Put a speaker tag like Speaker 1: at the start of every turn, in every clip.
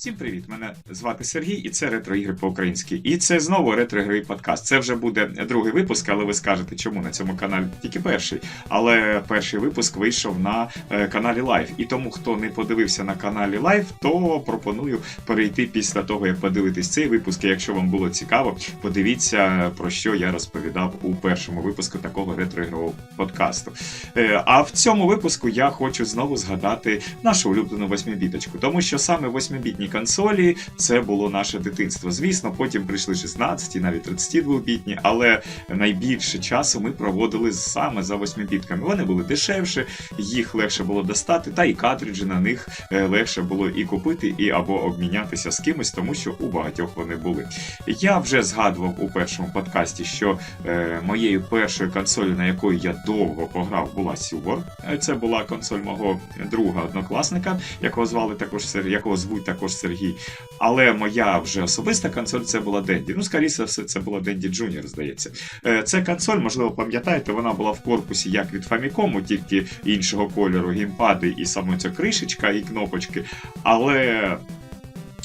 Speaker 1: Всім привіт! Мене звати Сергій, і це ретро-ігри по-українськи. І це знову ретро-ігровий подкаст. Це вже буде другий випуск, але ви скажете, чому на цьому каналі тільки перший. Але перший випуск вийшов на е, каналі Live. І тому, хто не подивився на каналі Live, то пропоную перейти після того, як подивитись цей випуск. І якщо вам було цікаво, подивіться про що я розповідав у першому випуску такого ретро-ігрового подкасту. Е, А в цьому випуску я хочу знову згадати нашу улюблену восьмибіточку, тому що саме восьмибітні консолі це було наше дитинство. Звісно, потім прийшли 16, навіть 32-бітні, але найбільше часу ми проводили саме за восьмибітками. Вони були дешевші, їх легше було достати, та і картриджі на них е, легше було і купити, і або обмінятися з кимось, тому що у багатьох вони були. Я вже згадував у першому подкасті, що е, моєю першою консолью, на якої я довго пограв, була Сюбор. Е, Це була консоль мого друга однокласника, якого звали також якого звуть також Сергій. Але моя вже особиста консоль це була Денді. Ну, скоріше все, це була Денді Junior, здається. Е, Це консоль, можливо, пам'ятаєте, вона була в корпусі як від Famicom, тільки іншого кольору, геймпади і саме ця кришечка і кнопочки. Але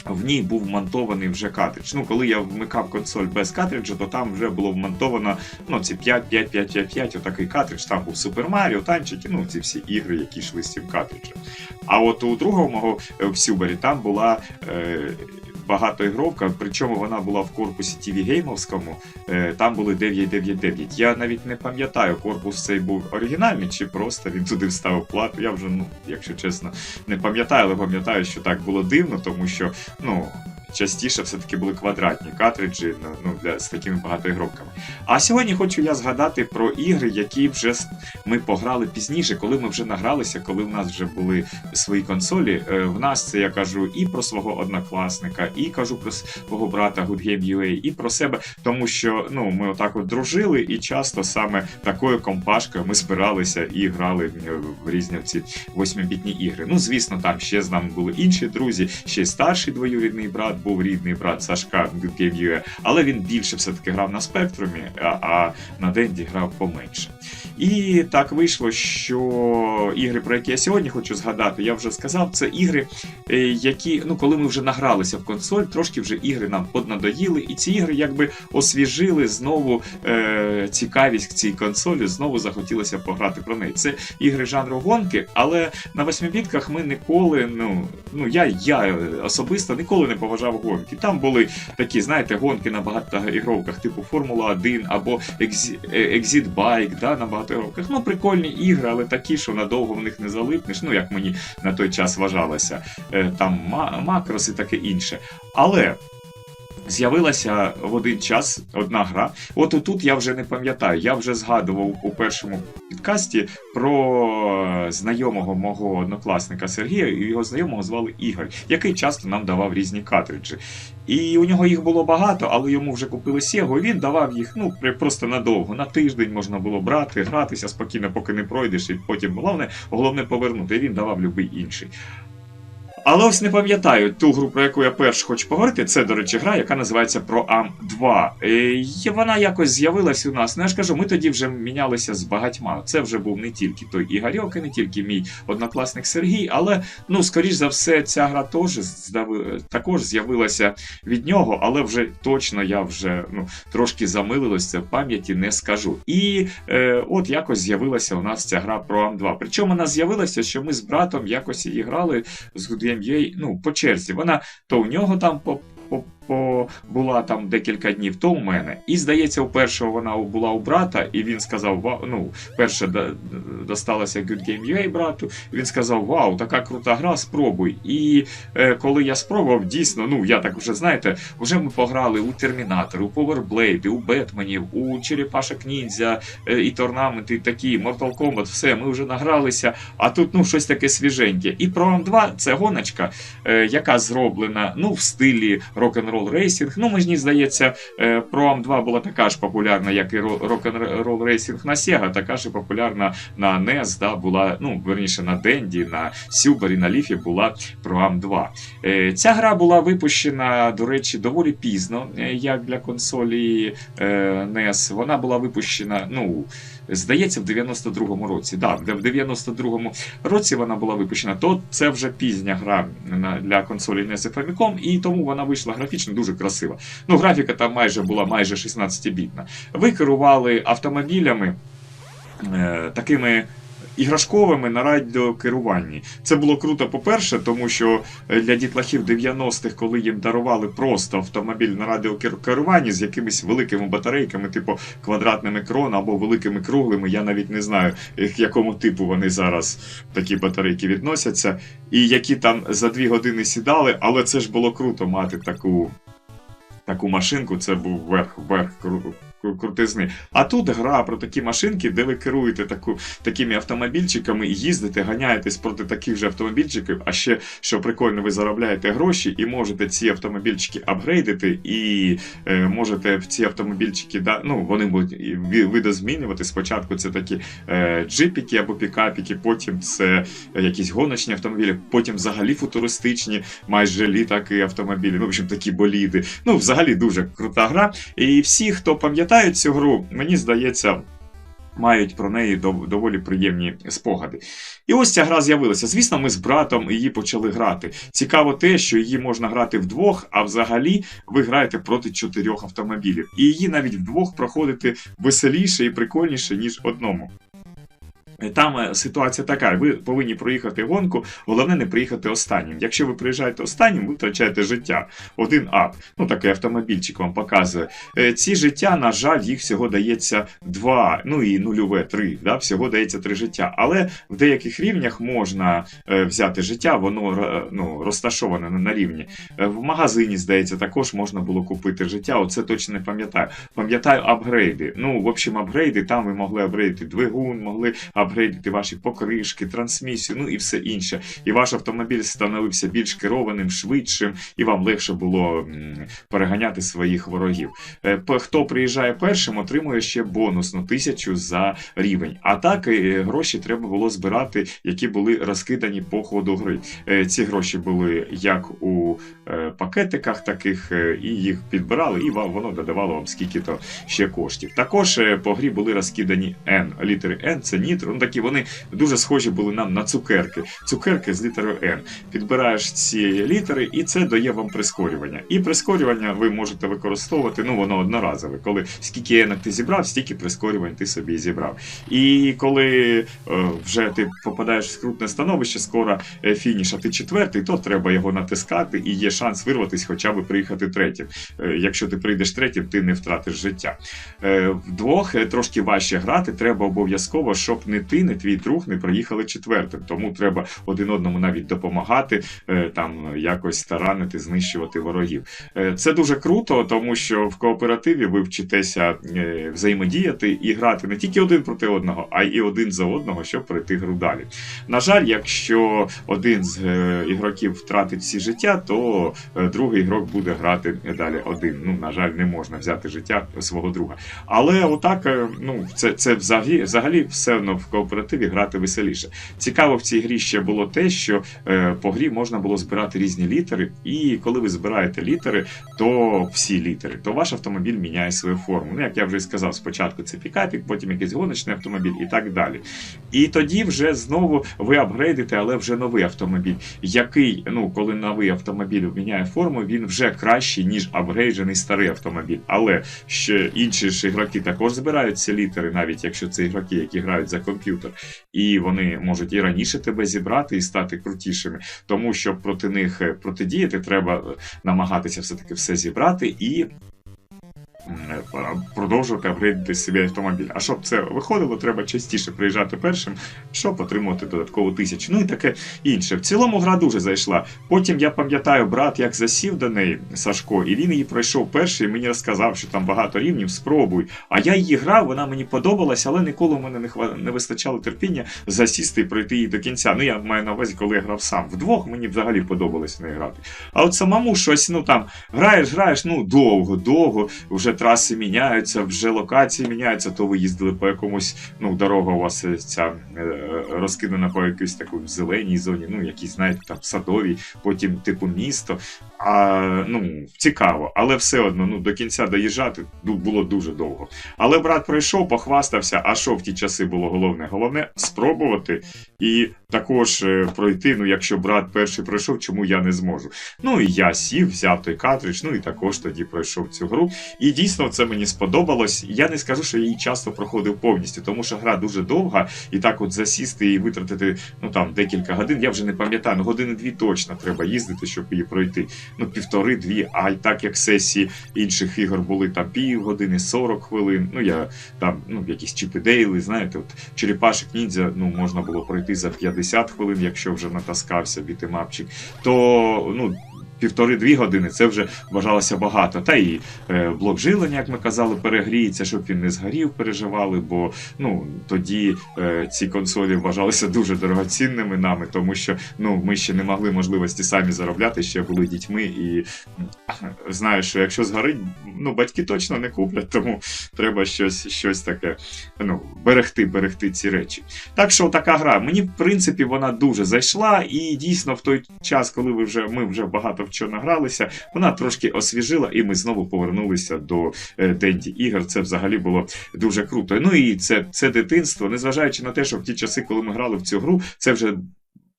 Speaker 1: в ній був вмонтований вже картридж. Ну, коли я вмикав консоль без картриджа, то там вже було вмонтовано ну, ці 5, 5, 5, 5, 5, отакий картридж. Там був Супер Маріо, танчики, ну ці всі ігри, які йшли з цим картриджем. А от у другого мого е, в Сюбері там була. Е, Багатоігровка, причому вона була в корпусі TV геймовському, е, там були 999. Я навіть не пам'ятаю, корпус цей був оригінальний чи просто він туди вставив плату. Я вже, ну, якщо чесно, не пам'ятаю, але пам'ятаю, що так було дивно, тому що, ну. Частіше все-таки були квадратні картриджі ну, ну, для, з такими багатоігровками. А сьогодні хочу я згадати про ігри, які вже ми пограли пізніше, коли ми вже награлися, коли в нас вже були свої консолі. Е, В нас це я кажу і про свого однокласника, і кажу про свого брата Good Game UA, і про себе, тому що ну, ми отак от дружили, і часто саме такою компашкою ми збиралися і грали в різні ці восьмибітні ігри. Ну, звісно, там ще з нами були інші друзі, ще й старший двоюрідний брат був рідний брат Сашка Good але він більше все-таки грав на спектрумі, а, на Денді грав поменше. І так вийшло, що ігри, про які я сьогодні хочу згадати, я вже сказав, це ігри, е, які, ну, коли ми вже награлися в консоль, трошки вже ігри нам поднадоїли, і ці ігри якби освіжили знову е, цікавість к цій консолі, знову захотілося пограти про неї. Це ігри жанру гонки, але на восьмибітках ми ніколи, ну, ну я, я особисто ніколи не поважав гонки. Там були такі, знаєте, гонки на багатоігровках, типу Формула 1 або Exi- е, Exit Bike, да, на багатоігровках. Ну, прикольні ігри, але такі, що надовго в них не залипнеш, ну як мені на той час вважалося. Е, Там макрос і таке інше. Але. З'явилася в один час одна гра. От отут я вже не пам'ятаю. Я вже згадував у першому підкасті про знайомого мого однокласника Сергія, і його знайомого звали Ігор, який часто нам давав різні картриджі. І у нього їх було багато, але йому вже купили Сего, і він давав їх ну просто надовго. На тиждень можна було брати, гратися спокійно, поки не пройдеш, і потім головне, головне повернути. І він давав любий інший. Але ось не пам'ятаю ту гру, про яку я першу хочу поговорити. Це, до речі, гра, яка називається Pro-Am 2. Е, і вона якось з'явилась у нас. Ну я ж кажу, ми тоді вже мінялися з багатьма. Це вже був не тільки той Ігорьок, і не тільки мій однокласник Сергій, але ну, скоріш за все, ця гра теж також з'явилася від нього, але вже точно я вже ну, трошки замилилось це в пам'яті, не скажу. І е, от якось з'явилася у нас ця гра Pro-Am 2. Причому вона з'явилася, що ми з братом якось її грали з Game ну, по черзі. Вона то у нього там по по була там декілька днів, то у мене. І здається, у першого вона була у брата, і він сказав: ну, перше до- досталося Good Game UA брату. Він сказав: Вау, така крута гра, спробуй. І е, коли я спробував, дійсно, ну я так вже знаєте, вже ми пограли у Термінатор, у Powerblade, у Бетменів, у Черепашок Ніндзя, е, і Торнаменти, такі, Mortal Kombat, все, ми вже награлися. А тут ну щось таке свіженьке. І Pro 2 це гоночка, е, яка зроблена ну в стилі рок-н-рол рейсінг. Ну мені здається, е, Pro Am 2 була така ж популярна, як і ро- рок-н-рол на Sega, така ж популярна на NES, да, була, ну верніше на Денді, на Сюбері, на Ліфі була Pro Am 2. Е, Ця гра була випущена, до речі, доволі пізно, е, як для консолі е, NES. Вона була випущена, ну. здається, в 92-му році. Да, в 92-му році вона була випущена, то це вже пізня гра для консолі NES і Famicom, і тому вона вийшла графічно дуже красива. Ну, графіка там майже була майже 16-бітна. Ви керували автомобілями е, такими. Іграшковими на радіокеруванні. Це було круто, по-перше, тому що е, для дітлахів 90-х, коли їм дарували просто автомобіль на радіокеруванні з якимись великими батарейками, типу квадратними крон або великими круглими, я навіть не знаю, е, якому типу вони зараз такі батарейки відносяться, і які там за дві години сідали, але це ж було круто мати таку. Таку машинку, це був верх, верх кру- кру- крутизни. А тут гра про такі машинки, де ви керуєте таку, такими автомобільчиками і їздите, ганяєтесь проти таких же автомобільчиків. А ще що прикольно, ви заробляєте гроші і можете ці автомобільчики апгрейдити, і е, можете ці автомобільчики, да, ну вони будуть видозмінювати. Спочатку це такі е, джипіки або пікапіки, потім це якісь гоночні автомобілі, потім взагалі футуристичні, майже літаки автомобілі. Ну, в общем, такі боліди. Ну, взагалі дуже крута гра. І всі, хто пам'ятають цю гру, мені здається. Мають про неї дов- доволі приємні спогади. І ось ця гра з'явилася. Звісно, ми з братом її почали грати. Цікаво те, що її можна грати вдвох, а взагалі ви граєте проти чотирьох автомобілів. І її навіть вдвох проходити веселіше і прикольніше, ніж одному. Там е, ситуація така: ви повинні проїхати гонку, головне не приїхати останнім. Якщо ви приїжджаєте останнім, ви втрачаєте життя. Один ап. Ну такий автомобільчик вам показує. Е, Ці життя, на жаль, їх всього дається два, ну і нульове три. Да? Всього дається три життя. Але в деяких рівнях можна е, взяти життя, воно е, ну, розташоване на- рівні. Е, В магазині, здається, також можна було купити життя. Оце точно не пам'ятаю. Пам'ятаю апгрейди. Ну, в общем, апгрейди, там ви могли апгрейдити двигун, могли апгрейдити ваші покришки, трансмісію, ну і все інше. І ваш автомобіль становився більш керованим, швидшим, і вам легше було переганяти своїх ворогів. Е, Хто приїжджає першим, отримує ще бонусну тисячу за рівень. А так е, гроші треба було збирати, які були розкидані по ходу гри. Е, Ці гроші були як у пакетиках таких, і їх підбирали, і воно додавало вам скільки-то ще коштів. Також по грі були розкидані N. Літери N це нітро. Ну такі вони дуже схожі були нам на цукерки. Цукерки з літерою N. Підбираєш ці літери, і це дає вам прискорювання. І прискорювання ви можете використовувати, ну воно одноразове. Коли скільки енок ти зібрав, стільки прискорювань ти собі зібрав. І коли е, вже ти попадаєш в скрутне становище, скоро е, фініш, а ти четвертий, то треба його натискати, і є шанс вирватися, хоча б приїхати третім. Е, Якщо ти прийдеш третім, ти не втратиш життя. Е, Вдвох е, трошки важче грати. Треба обов'язково, щоб не ти, не твій друг не проїхали четвертим. Тому треба один одному навіть допомагати, е, там якось таранити, знищувати ворогів. Е, Це дуже круто, тому що в кооперативі ви вчитеся е, взаємодіяти і грати не тільки один проти одного, а й один за одного, щоб пройти гру далі. На жаль, якщо один з ігроків втратить всі життя, то другий ігрок буде грати далі один. Ну, на жаль, не можна взяти життя свого друга. Але отак, ну, це, це взагалі, взагалі все одно в кооперативі грати веселіше. Цікаво в цій грі ще було те, що е, по грі можна було збирати різні літери, і коли ви збираєте літери, то всі літери, то ваш автомобіль міняє свою форму. Ну, як я вже сказав, спочатку це пікапік, потім якийсь гоночний автомобіль і так далі. І тоді вже знову ви апгрейдите, але вже новий автомобіль, який, ну, коли новий автомобіль міняє форму, він вже кращий, ніж апгрейджений старий автомобіль. Але ще інші ж ігроки також збирають ці літери, навіть якщо це ігроки, які грають за комп'ютер, і вони можуть і раніше тебе зібрати і стати крутішими. Тому щоб проти них е, протидіяти, треба е, намагатися все-таки все зібрати і. Продовжувати апгрейдити собі автомобіль. А щоб це виходило, треба частіше приїжджати першим, щоб отримувати додаткову тисячу. Ну і таке інше. В цілому гра дуже зайшла. Потім я пам'ятаю, брат, як засів до неї Сашко, і він її пройшов перший. і Мені розказав, що там багато рівнів. Спробуй. А я її грав, вона мені подобалася, але ніколи в мене не хва... не вистачало терпіння засісти і пройти її до кінця. Ну я маю на увазі, коли я грав сам. Вдвох мені взагалі подобалось не грати. А от самому щось, ну там граєш, граєш, ну довго, довго. Вже траси міняються, вже локації міняються. То ви їздили по якомусь, ну дорога у вас е, ця е, розкидана по якійсь такій зеленій зоні, ну якісь, знаєте, там садовій, потім типу місто. А ну, цікаво, але все одно ну, до кінця доїжджати було дуже довго. Але брат пройшов, похвастався, а що в ті часи було головне? Головне спробувати і також е, пройти. Ну, якщо брат перший пройшов, чому я не зможу? Ну і я сів, взяв той картридж, ну і також тоді пройшов цю гру. І дійсно це мені сподобалось. Я не скажу, що я її часто проходив повністю, тому що гра дуже довга, і так от засісти і витратити ну там декілька годин. Я вже не пам'ятаю, ну години-дві точно треба їздити, щоб її пройти. Ну, півтори-дві, а й так як сесії інших ігор були там пів години, 40 хвилин. Ну я там ну якісь чіпідейли, знаєте, от черепашек ніндзя ну можна було пройти за 50 хвилин, якщо вже натаскався бітимапчик, то ну. Півтори-дві години це вже вважалося багато. Та і е, блок жилення, як ми казали, перегріється, щоб він не згорів, переживали, бо ну тоді е, ці консолі вважалися дуже дорогоцінними нами, тому що ну ми ще не могли можливості самі заробляти, ще були дітьми, і знаю, що якщо згорить, ну батьки точно не куплять, тому треба щось, щось таке ну, берегти, берегти ці речі. Так що така гра, мені в принципі вона дуже зайшла, і дійсно в той час, коли ви вже ми вже багато в чому награлися, вона трошки освіжила, і ми знову повернулися до е, Денді ігор. Це взагалі було дуже круто. Ну і це, це дитинство, незважаючи на те, що в ті часи, коли ми грали в цю гру, це вже.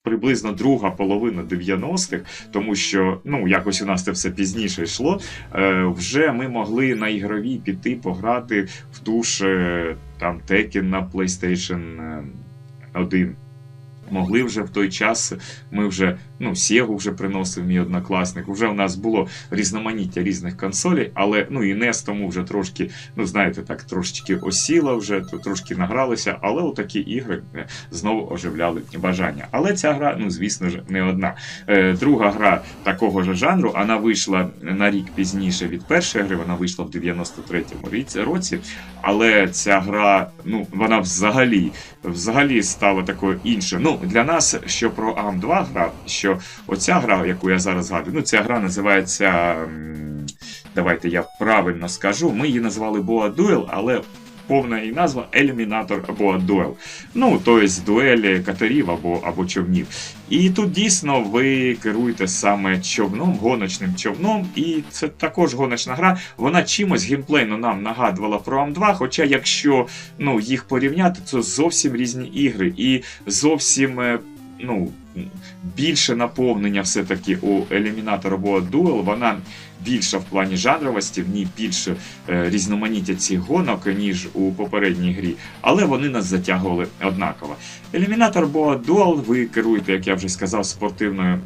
Speaker 1: Приблизно друга половина 90-х, тому що ну якось у нас це все пізніше йшло. Е, вже ми могли на ігровій піти пограти в ту е, там Tekken на PlayStation 1. Могли вже в той час, ми вже ну, Sega вже приносив мій однокласник. Вже у нас було різноманіття різних консолей, але ну і NES тому вже трошки, ну знаєте, так трошечки осіла вже, то трошки награлися, але отакі ігри е, знову оживляли бажання. Але ця гра, ну звісно ж, не одна. Е, друга гра такого ж жанру, вона вийшла на рік пізніше від першої гри, вона вийшла в 93-му році. Але ця гра, ну вона взагалі, взагалі стала такою іншою. Ну для нас, що про ам 2 гра, що оця гра, яку я зараз згадую, ну ця гра називається. Давайте я правильно скажу. Ми її назвали Boa Duel, але повна її назва Eliminator Boa Duel. Ну, тобто дуелі катерів або, або човнів. І тут дійсно ви керуєте саме човном, гоночним човном, і це також гоночна гра. Вона чимось геймплейно нам нагадувала про Ам2, хоча якщо ну, їх порівняти, це зовсім різні ігри, і зовсім. е, Ну, більше наповнення все-таки у Eliminator або Duel, вона більша в плані жанровості, в ній більше е, різноманіття цих гонок, ніж у попередній грі, але вони нас затягували однаково. Елімінатор або Duel ви керуєте, як я вже сказав, спортивною.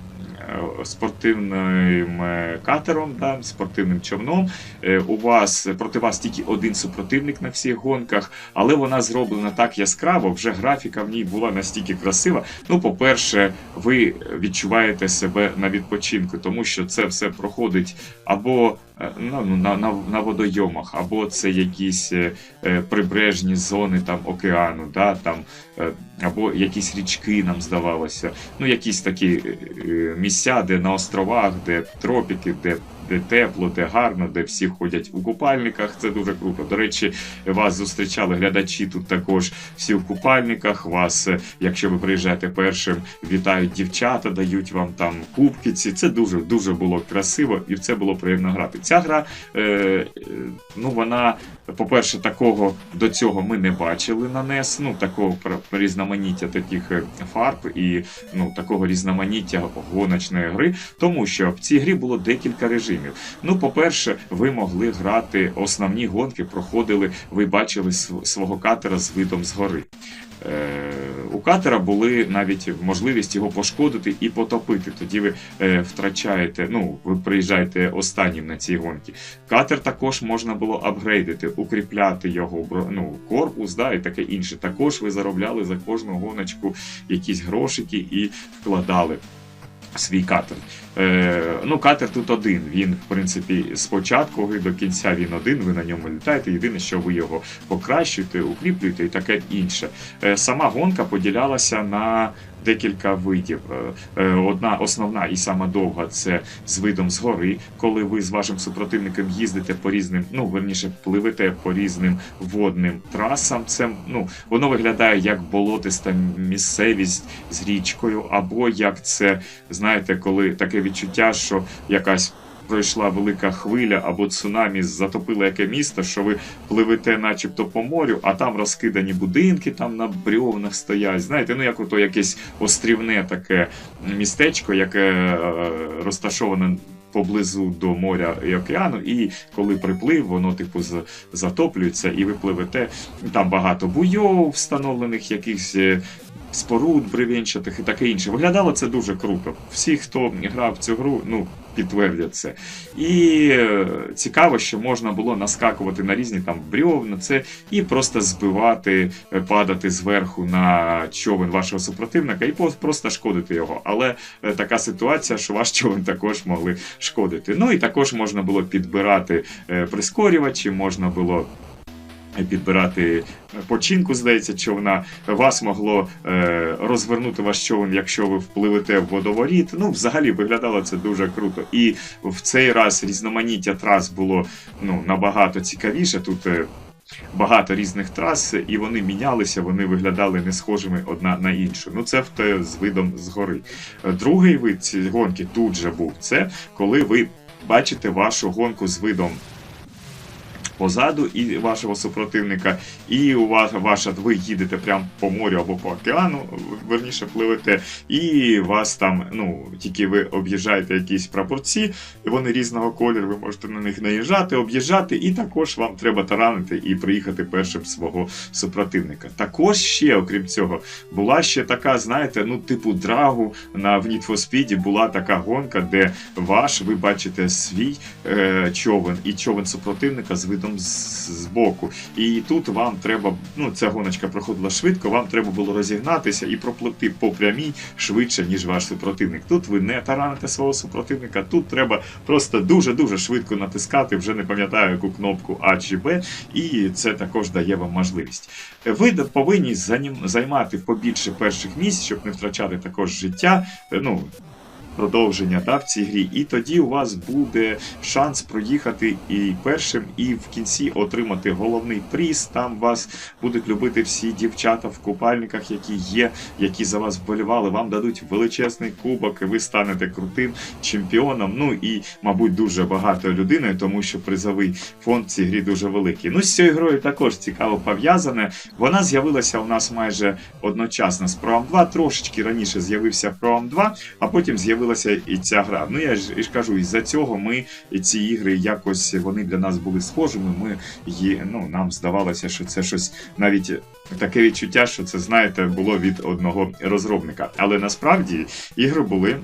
Speaker 1: Е, Спортивним е, катером, да, спортивним човном. Е, У вас проти вас тільки один супротивник на всіх гонках, але вона зроблена так яскраво. Вже графіка в ній була настільки красива. Ну, по-перше, ви відчуваєте себе на відпочинку, тому що це все проходить або ну, ну, на, на, на водойомах, або це якісь прибережні зони там океану, да, там, або якісь річки нам здавалося. Ну, якісь такі е, е, місця, де на островах, де тропіки, де. Де тепло, де гарно, де всі ходять у купальниках, це дуже круто. До речі, вас зустрічали глядачі тут також всі в купальниках. Вас, е, якщо ви приїжджаєте першим, вітають дівчата, дають вам там кубки. Ці це дуже дуже було красиво і це було приємно грати. Ця гра, е, ну вона, по-перше, такого до цього ми не бачили на NES, ну такого різноманіття таких е, фарб і ну такого різноманіття гоночної гри, тому що в цій грі було декілька режимів. Ну, по-перше, ви могли грати основні гонки, проходили, ви бачили свого катера з видом згори. Е, у катера були навіть можливість його пошкодити і потопити. Тоді ви е, втрачаєте, ну, ви приїжджаєте останнім на ці гонки. Катер також можна було апгрейдити, укріпляти його ну, корпус, да, і таке інше. Також ви заробляли за кожну гоночку якісь грошики і вкладали. Свій катер. Е, ну, катер тут один. Він, в принципі, з початку гри до кінця він один, ви на ньому літаєте. Єдине, що ви його покращуєте, укріплюєте і таке інше. Е, сама гонка поділялася на декілька видів. Е, е, Одна основна і сама довга це з видом згори, коли ви з вашим супротивником їздите по різним, ну верніше пливете по різним водним трасам. Це ну воно виглядає як болотиста місцевість з річкою, або як це, знаєте, коли таке відчуття, що якась. Пройшла велика хвиля або цунамі затопило яке місто, що ви пливете, начебто по морю, а там розкидані будинки, там на брьовнах стоять. Знаєте, ну як ото якесь острівне таке містечко, яке е, розташоване поблизу до моря і океану, і коли приплив, воно типу затоплюється, і ви пливете. Там багато буйов встановлених, якихось. е, Споруд бревенчатих і таке інше. Виглядало це дуже круто. Всі, хто грав в цю гру, ну підтвердять. І е, цікаво, що можна було наскакувати на різні там брьовна, це і просто збивати, е, падати зверху на човен вашого супротивника і просто шкодити його. Але е, така ситуація, що ваш човен також могли шкодити. Ну і також можна було підбирати прискорювачі, можна було. Підбирати починку, здається, човна. Вас могло е, розвернути ваш човен, якщо ви впливете в водоворіт. Ну, взагалі виглядало це дуже круто. І в цей раз різноманіття трас було ну, набагато цікавіше. Тут е, багато різних трас, і вони мінялися, вони виглядали не схожими одна на іншу. Ну, це з видом згори. Другий вид гонки тут же був. Це коли ви бачите вашу гонку з видом. Позаду і вашого супротивника, і у вас ваша ви їдете прямо по морю або по океану, верніше пливете, і вас там, ну тільки ви об'їжджаєте якісь прапорці, вони різного кольору, ви можете на них наїжджати, об'їжджати, і також вам треба таранити і приїхати першим свого супротивника. Також ще, окрім цього, була ще така, знаєте, ну типу драгу на в була така гонка, де ваш, ви бачите свій е, човен і човен супротивника з видом з, з боку. І тут вам треба, ну ця гоночка проходила швидко, вам треба було розігнатися і проплити по прямій швидше, ніж ваш супротивник. Тут ви не тараните свого супротивника, тут треба просто дуже-дуже швидко натискати, вже не пам'ятаю яку кнопку А чи Б, і це також дає вам можливість. Ви повинні займати побільше перших місць, щоб не втрачати також життя. Е, Ну, продовження да, в цій грі, і тоді у вас буде шанс проїхати і першим, і в кінці отримати головний приз. Там вас будуть любити всі дівчата в купальниках, які є, які за вас вболівали. Вам дадуть величезний кубок, і ви станете крутим чемпіоном. Ну і, мабуть, дуже багато людиною, тому що призовий фонд в цій грі дуже великий. Ну, з цією грою також цікаво пов'язане. Вона з'явилася у нас майже одночасно з Pro 2. Трошечки раніше з'явився Pro 2, а потім з'явилася і ця гра. Ну я ж і ж кажу, із-за цього ми ці ігри якось вони для нас були схожими. Ми є, ну нам здавалося, що це щось навіть. Таке відчуття, що це, знаєте, було від одного розробника. Але насправді ігри були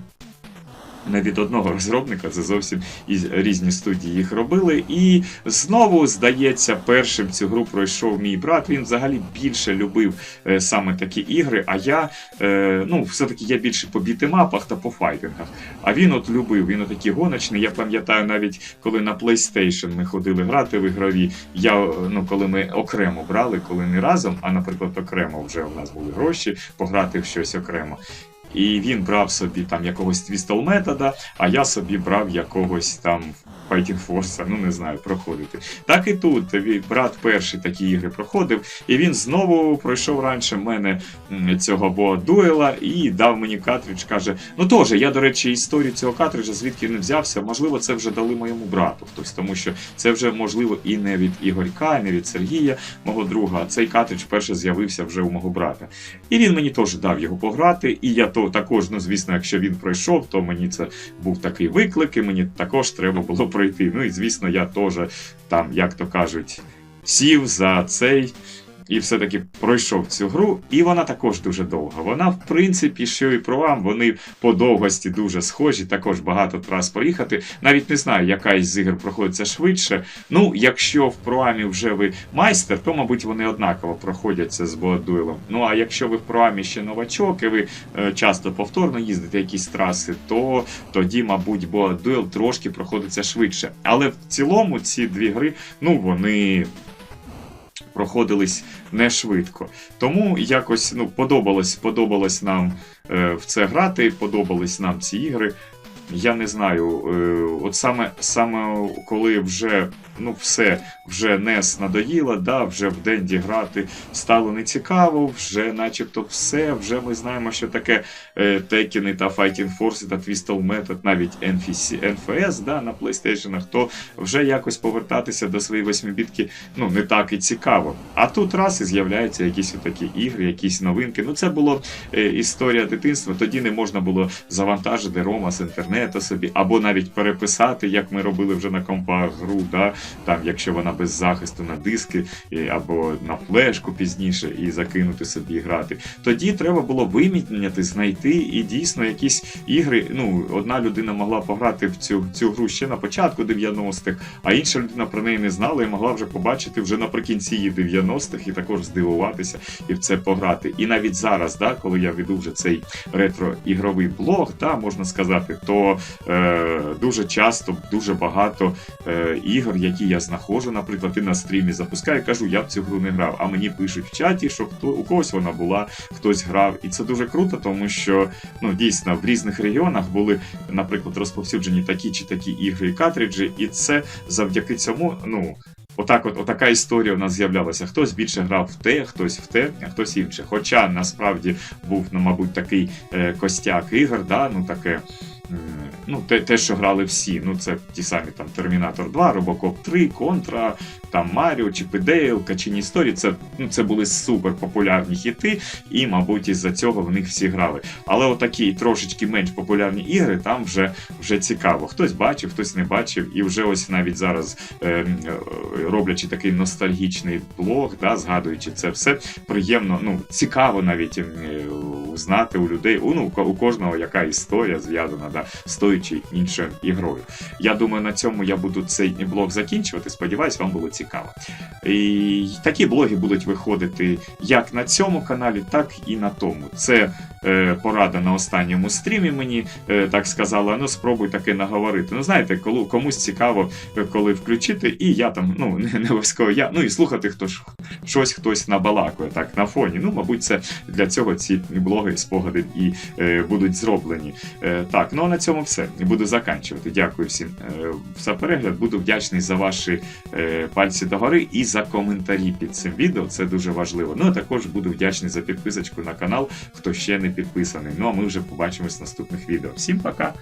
Speaker 1: не від одного розробника, це зовсім і різні студії їх робили. І знову, здається, першим цю гру пройшов мій брат. Він взагалі більше любив е, саме такі ігри. А я, е, ну, все-таки я більше по бітемапах та по файтингах. А він от любив, він отакий гоночний. Я пам'ятаю навіть, коли на PlayStation ми ходили грати в ігрові. Я, ну, коли ми окремо брали, коли не разом, а, наприклад, окремо вже у нас були гроші пограти в щось окремо. І він брав собі там якогось твістл метода, а я собі брав якогось там Fighting Force, ну не знаю, проходити. Так і тут брат перший такі ігри проходив, і він знову пройшов раніше мене цього Боа дуела і дав мені картридж, каже: ну теж, я, до речі, історію цього картриджа, звідки він взявся, можливо, це вже дали моєму брату хтось, тому що це вже можливо і не від Ігорька, і не від Сергія, мого друга. Цей картридж перше з'явився вже у мого брата. І він мені теж дав його пограти. І я то також, ну звісно, якщо він пройшов, то мені це був такий виклик, і мені також треба було пройти. Ну і звісно, я теж там, як то кажуть, сів за цей. І все-таки пройшов цю гру, і вона також дуже довга. Вона, в принципі, що і про вам, вони по довгості дуже схожі, також багато трас проїхати. Навіть не знаю, яка із ігор проходиться швидше. Ну, якщо в проамі вже ви майстер, то, мабуть, вони однаково проходяться з боадуелом. Ну а якщо ви в проамі ще новачок, і ви е, часто повторно їздите якісь траси, то тоді, мабуть, боадуел трошки проходиться швидше. Але в цілому ці дві гри, ну вони проходились не швидко. Тому якось ну, подобалось, подобалось нам е, в це грати, подобались нам ці ігри. Я не знаю, е, от саме, саме коли вже ну все, вже NES надоїло, да, вже в Денді грати стало нецікаво, вже начебто все, вже ми знаємо, що таке е, Tekken та Fighting Force та Twisted Metal, навіть NFS, NFS да, на PlayStation, то вже якось повертатися до своєї восьмибітки ну, не так і цікаво. А тут раз і з'являються якісь такі ігри, якісь новинки. Ну, це було е, історія дитинства. Тоді не можна було завантажити рома з інтернету собі, або навіть переписати, як ми робили вже на компах гру, да, там, якщо вона без захисту на диски, або на флешку пізніше, і закинути собі грати. Тоді треба було виміняти, знайти і дійсно якісь ігри. Ну, одна людина могла пограти в цю, цю гру ще на початку 90-х, а інша людина про неї не знала і могла вже побачити вже наприкінці її 90-х і також здивуватися і в це пограти. І навіть зараз, да, коли я веду вже цей ретро-ігровий блог, да, можна сказати, то е, дуже часто, дуже багато е, ігор, які я знаходжу, наприклад, і на стрімі запускаю, кажу, я в цю гру не грав. А мені пишуть в чаті, що хто у когось вона була, хтось грав. І це дуже круто, тому що ну дійсно в різних регіонах були, наприклад, розповсюджені такі чи такі ігри і картриджі, і це завдяки цьому, ну. Отак, от отака історія у нас з'являлася. Хтось більше грав в те, хтось в те, а хтось інше. Хоча насправді був, ну, мабуть, такий е, костяк ігор, да, ну таке. Ну, те, те, що грали всі. Ну, це ті самі там Термінатор 2, Робокоп 3, Контра, там Маріо, Чіп і Дейл, Качині історії. Це, ну, це були супер популярні хіти, і, мабуть, із-за цього в них всі грали. Але отакі трошечки менш популярні ігри там вже, вже цікаво. Хтось бачив, хтось не бачив, і вже ось навіть зараз е, е, роблячи такий ностальгічний блог, да, згадуючи це все, приємно, ну цікаво навіть е, узнати у людей, у, ну, у кожного яка історія зв'язана да, з тою чи іншою ігрою. Я думаю, на цьому я буду цей блог закінчувати. Сподіваюсь, вам було цікаво. І такі блоги будуть виходити як на цьому каналі, так і на тому. Це е, порада на останньому стрімі. Мені е, так сказала. Ну спробуй таки наговорити. Ну знаєте, коли комусь цікаво, е, коли включити, і я там, ну не, не обов'язково я, ну і слухати хто ж щось хтось набалакує так на фоні. Ну, мабуть, це для цього ці блоги, спогади і е, будуть зроблені. Е, так, ну а на цьому все. Буду заканчувати. Дякую всім е, за перегляд. Буду вдячний за ваші е, пальці догори і за коментарі під цим відео. Це дуже важливо. Ну а також буду вдячний за підписочку на канал, хто ще не підписаний. Ну а ми вже побачимось в наступних відео. Всім пока!